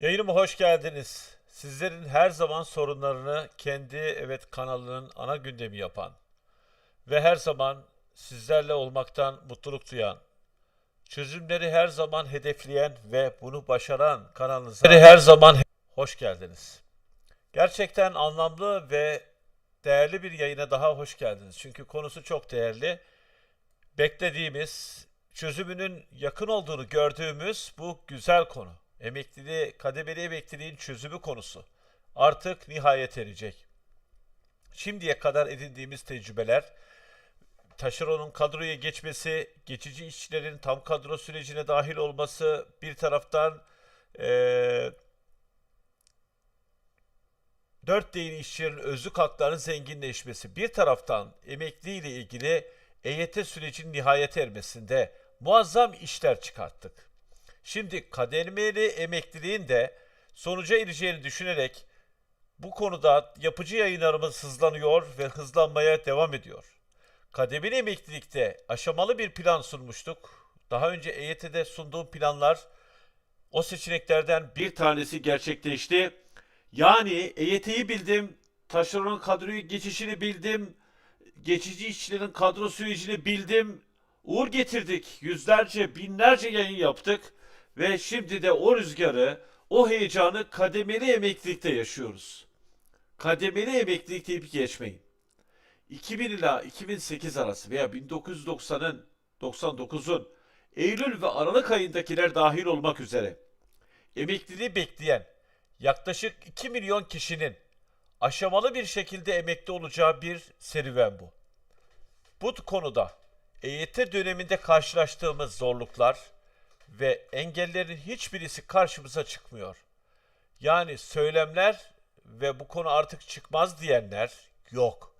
Yayınıma hoş geldiniz. Sizlerin her zaman sorunlarını kendi evet kanalının ana gündemi yapan ve her zaman sizlerle olmaktan mutluluk duyan, çözümleri her zaman hedefleyen ve bunu başaran kanalınıza her zaman hoş geldiniz. Gerçekten anlamlı ve değerli bir yayına daha hoş geldiniz. Çünkü konusu çok değerli. Beklediğimiz, çözümünün yakın olduğunu gördüğümüz bu güzel konu. Emekliliği, kademeli emekliliğin çözümü konusu. Artık nihayet erecek. Şimdiye kadar edindiğimiz tecrübeler, taşeronun kadroya geçmesi, geçici işçilerin tam kadro sürecine dahil olması, bir taraftan eee dört değil işçilerin özlük haklarının zenginleşmesi, bir taraftan emekli ile ilgili EYT sürecinin nihayete ermesinde muazzam işler çıkarttık. Şimdi kademeli emekliliğin de sonuca ereceğini düşünerek bu konuda yapıcı yayınlarımız hızlanıyor ve hızlanmaya devam ediyor. Kademeli emeklilikte aşamalı bir plan sunmuştuk. Daha önce EYT'de sunduğum planlar o seçeneklerden bir tanesi gerçekleşti. Yani EYT'yi bildim, taşeron kadroyu geçişini bildim, geçici işçilerin kadro sürecini bildim. Uğur getirdik. Yüzlerce, binlerce yayın yaptık. Ve şimdi de o rüzgarı, o heyecanı kademeli emeklilikte yaşıyoruz. Kademeli emeklilik deyip geçmeyin. 2000 ila 2008 arası veya 1990'ın 99'un Eylül ve Aralık ayındakiler dahil olmak üzere emekliliği bekleyen yaklaşık 2 milyon kişinin aşamalı bir şekilde emekli olacağı bir serüven bu. Bu konuda EYT döneminde karşılaştığımız zorluklar ve engellerin hiçbirisi karşımıza çıkmıyor. Yani söylemler ve bu konu artık çıkmaz diyenler yok.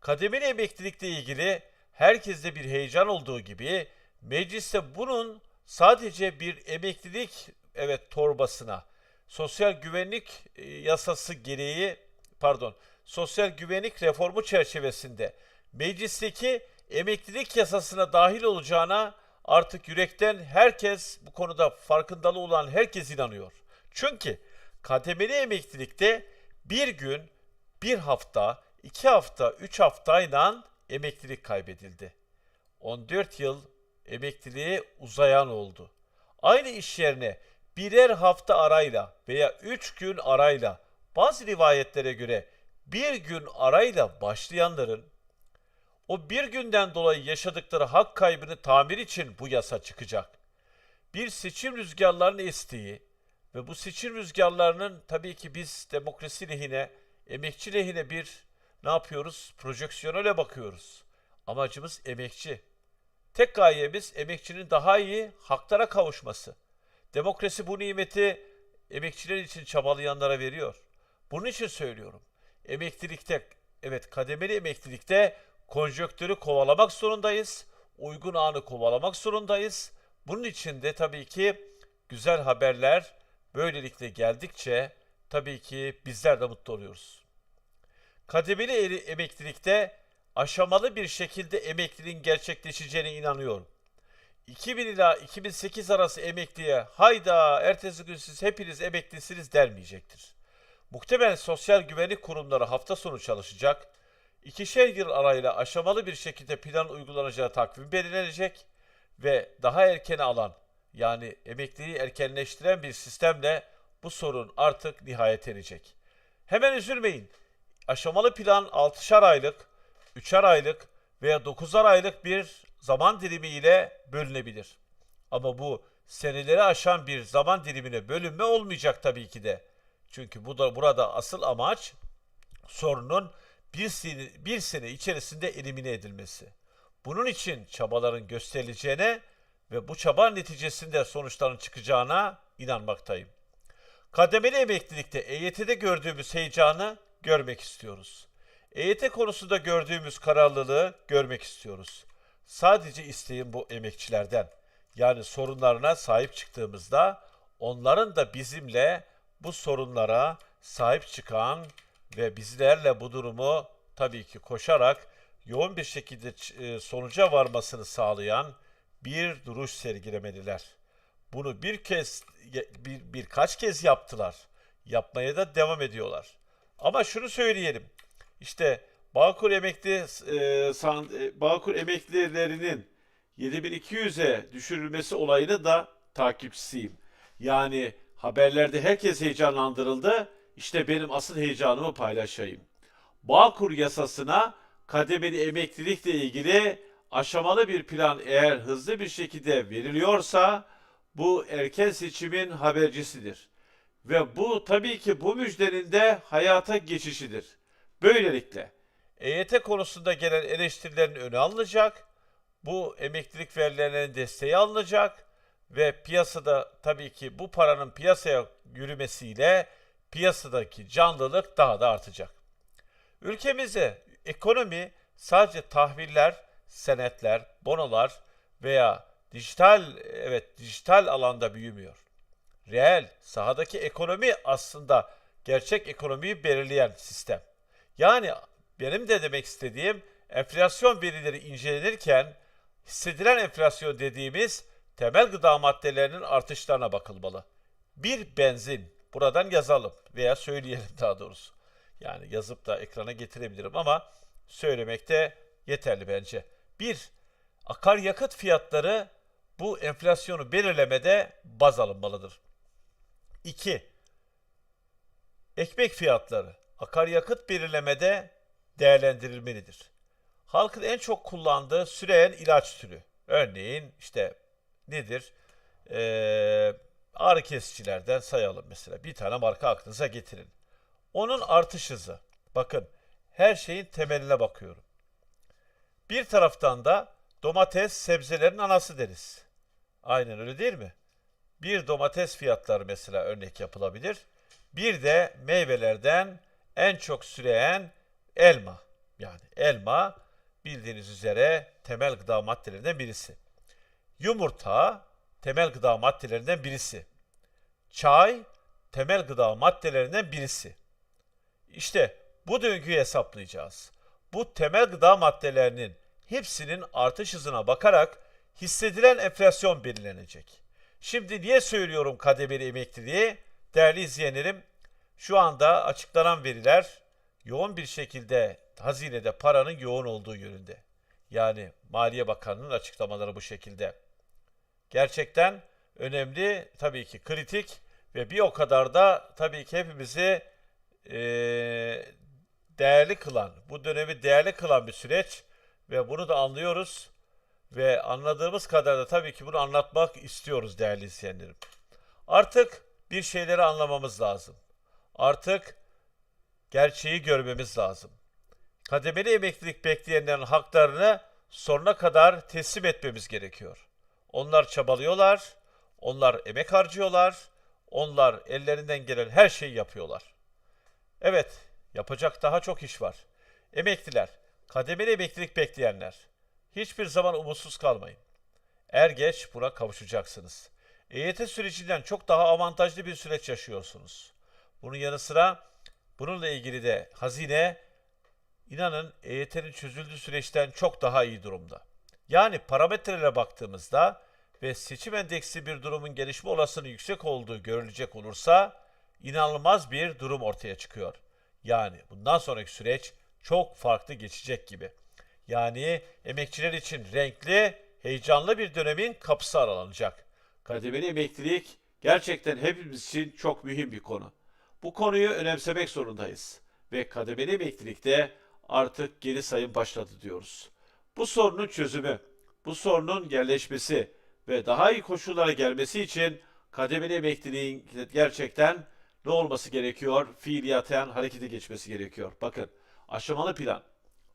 Kademeli emeklilikle ilgili herkeste bir heyecan olduğu gibi mecliste bunun sadece bir emeklilik evet torbasına sosyal güvenlik e, yasası gereği pardon sosyal güvenlik reformu çerçevesinde meclisteki emeklilik yasasına dahil olacağına artık yürekten herkes bu konuda farkındalığı olan herkes inanıyor. Çünkü kademeli emeklilikte bir gün, bir hafta, iki hafta, üç haftayla emeklilik kaybedildi. 14 yıl emekliliğe uzayan oldu. Aynı iş yerine birer hafta arayla veya üç gün arayla bazı rivayetlere göre bir gün arayla başlayanların o bir günden dolayı yaşadıkları hak kaybını tamir için bu yasa çıkacak. Bir seçim rüzgarlarının estiği ve bu seçim rüzgarlarının tabii ki biz demokrasi lehine, emekçi lehine bir ne yapıyoruz? Projeksiyonele bakıyoruz. Amacımız emekçi. Tek gayemiz emekçinin daha iyi haklara kavuşması. Demokrasi bu nimeti emekçiler için çabalayanlara veriyor. Bunun için söylüyorum. Emeklilikte, evet kademeli emeklilikte konjöktürü kovalamak zorundayız. Uygun anı kovalamak zorundayız. Bunun için de tabii ki güzel haberler böylelikle geldikçe tabii ki bizler de mutlu oluyoruz. Kademeli emeklilikte aşamalı bir şekilde emekliliğin gerçekleşeceğine inanıyorum. 2000 ila 2008 arası emekliye hayda ertesi gün siz hepiniz emeklisiniz denmeyecektir. Muhtemelen sosyal güvenlik kurumları hafta sonu çalışacak. İkişer yıl arayla aşamalı bir şekilde plan uygulanacağı takvim belirlenecek ve daha erkene alan yani emekliliği erkenleştiren bir sistemle bu sorun artık nihayet erecek. Hemen üzülmeyin. Aşamalı plan 6'şar aylık, 3'er aylık veya 9'ar aylık bir zaman dilimi ile bölünebilir. Ama bu seneleri aşan bir zaman dilimine bölünme olmayacak tabii ki de. Çünkü bu da burada asıl amaç sorunun bir sene, bir sene içerisinde elimine edilmesi. Bunun için çabaların gösterileceğine ve bu çaba neticesinde sonuçların çıkacağına inanmaktayım. Kademeli emeklilikte EYT'de gördüğümüz heyecanı görmek istiyoruz. EYT konusunda gördüğümüz kararlılığı görmek istiyoruz. Sadece isteğim bu emekçilerden. Yani sorunlarına sahip çıktığımızda onların da bizimle bu sorunlara sahip çıkan ve bizlerle bu durumu tabii ki koşarak yoğun bir şekilde e, sonuca varmasını sağlayan bir duruş sergilemeliler. Bunu bir kez bir, birkaç kez yaptılar. Yapmaya da devam ediyorlar. Ama şunu söyleyelim. İşte Bağkur emekli e, e, Bağkur emeklilerinin 7200'e düşürülmesi olayını da takipçisiyim. Yani haberlerde herkes heyecanlandırıldı. İşte benim asıl heyecanımı paylaşayım. Bağkur yasasına kademeli emeklilikle ilgili aşamalı bir plan eğer hızlı bir şekilde veriliyorsa bu erken seçimin habercisidir. Ve bu tabii ki bu müjdenin de hayata geçişidir. Böylelikle EYT konusunda gelen eleştirilerin önü alınacak, bu emeklilik verilerinin desteği alınacak ve piyasada tabii ki bu paranın piyasaya yürümesiyle piyasadaki canlılık daha da artacak. Ülkemizde ekonomi sadece tahviller, senetler, bonolar veya dijital evet dijital alanda büyümüyor. Reel sahadaki ekonomi aslında gerçek ekonomiyi belirleyen sistem. Yani benim de demek istediğim enflasyon verileri incelenirken hissedilen enflasyon dediğimiz temel gıda maddelerinin artışlarına bakılmalı. Bir benzin, buradan yazalım veya söyleyelim daha doğrusu. Yani yazıp da ekrana getirebilirim ama söylemekte yeterli bence. Bir, akaryakıt fiyatları bu enflasyonu belirlemede baz alınmalıdır. İki, ekmek fiyatları akaryakıt belirlemede değerlendirilmelidir. Halkın en çok kullandığı süreyen ilaç türü. Örneğin işte nedir? Ee, ağrı kesicilerden sayalım mesela. Bir tane marka aklınıza getirin. Onun artış hızı. Bakın her şeyin temeline bakıyorum. Bir taraftan da domates sebzelerin anası deriz. Aynen öyle değil mi? Bir domates fiyatları mesela örnek yapılabilir. Bir de meyvelerden en çok süreyen elma. Yani elma bildiğiniz üzere temel gıda maddelerinden birisi. Yumurta temel gıda maddelerinden birisi. Çay temel gıda maddelerinden birisi. İşte bu döngüyü hesaplayacağız. Bu temel gıda maddelerinin hepsinin artış hızına bakarak hissedilen enflasyon belirlenecek. Şimdi niye söylüyorum kademeli emekliliği? Değerli izleyenlerim, şu anda açıklanan veriler yoğun bir şekilde hazinede paranın yoğun olduğu yönünde. Yani Maliye Bakanı'nın açıklamaları bu şekilde. Gerçekten önemli, tabii ki kritik ve bir o kadar da tabii ki hepimizi e, değerli kılan, bu dönemi değerli kılan bir süreç ve bunu da anlıyoruz ve anladığımız kadar da tabii ki bunu anlatmak istiyoruz değerli izleyenlerim. Artık bir şeyleri anlamamız lazım. Artık gerçeği görmemiz lazım. Kademeli emeklilik bekleyenlerin haklarını sonuna kadar teslim etmemiz gerekiyor. Onlar çabalıyorlar, onlar emek harcıyorlar, onlar ellerinden gelen her şeyi yapıyorlar. Evet, yapacak daha çok iş var. Emekliler, kademeli emeklilik bekleyenler, hiçbir zaman umutsuz kalmayın. Er geç buna kavuşacaksınız. EYT sürecinden çok daha avantajlı bir süreç yaşıyorsunuz. Bunun yanı sıra bununla ilgili de hazine inanın EYT'nin çözüldüğü süreçten çok daha iyi durumda. Yani parametrelere baktığımızda ve seçim endeksi bir durumun gelişme olasılığı yüksek olduğu görülecek olursa inanılmaz bir durum ortaya çıkıyor. Yani bundan sonraki süreç çok farklı geçecek gibi. Yani emekçiler için renkli, heyecanlı bir dönemin kapısı aralanacak. Kademeli emeklilik gerçekten hepimiz için çok mühim bir konu. Bu konuyu önemsemek zorundayız ve kademeli emeklilikte artık geri sayım başladı diyoruz. Bu sorunun çözümü, bu sorunun yerleşmesi ve daha iyi koşullara gelmesi için kademeli emekliliğin gerçekten ne olması gerekiyor? Fiiliyaten harekete geçmesi gerekiyor. Bakın aşamalı plan,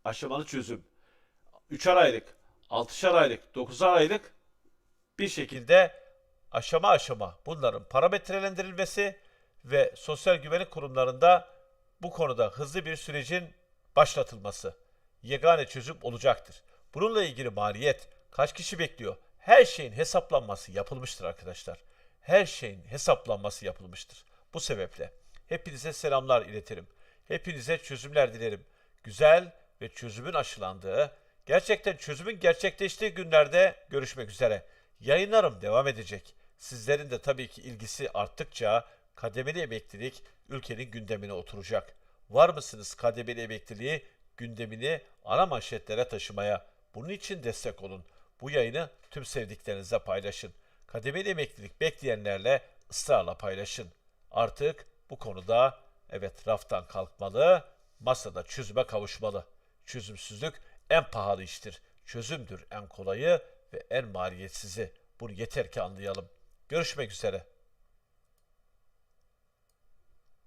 aşamalı çözüm, 3'er aylık, 6'şar aylık, 9'ar aylık bir şekilde aşama aşama bunların parametrelendirilmesi ve sosyal güvenlik kurumlarında bu konuda hızlı bir sürecin başlatılması yegane çözüm olacaktır. Bununla ilgili maliyet kaç kişi bekliyor? Her şeyin hesaplanması yapılmıştır arkadaşlar. Her şeyin hesaplanması yapılmıştır. Bu sebeple hepinize selamlar iletirim. Hepinize çözümler dilerim. Güzel ve çözümün aşılandığı, gerçekten çözümün gerçekleştiği günlerde görüşmek üzere. Yayınlarım devam edecek. sizlerin de tabii ki ilgisi arttıkça kademeli emeklilik ülkenin gündemine oturacak. Var mısınız kademeli emekliliği gündemini ana manşetlere taşımaya? Bunun için destek olun. Bu yayını tüm sevdiklerinize paylaşın. Kademeli emeklilik bekleyenlerle ısrarla paylaşın. Artık bu konuda evet raftan kalkmalı, masada çözüme kavuşmalı. Çözümsüzlük en pahalı iştir. Çözümdür en kolayı ve en maliyetsizi. Bunu yeter ki anlayalım. Görüşmek üzere.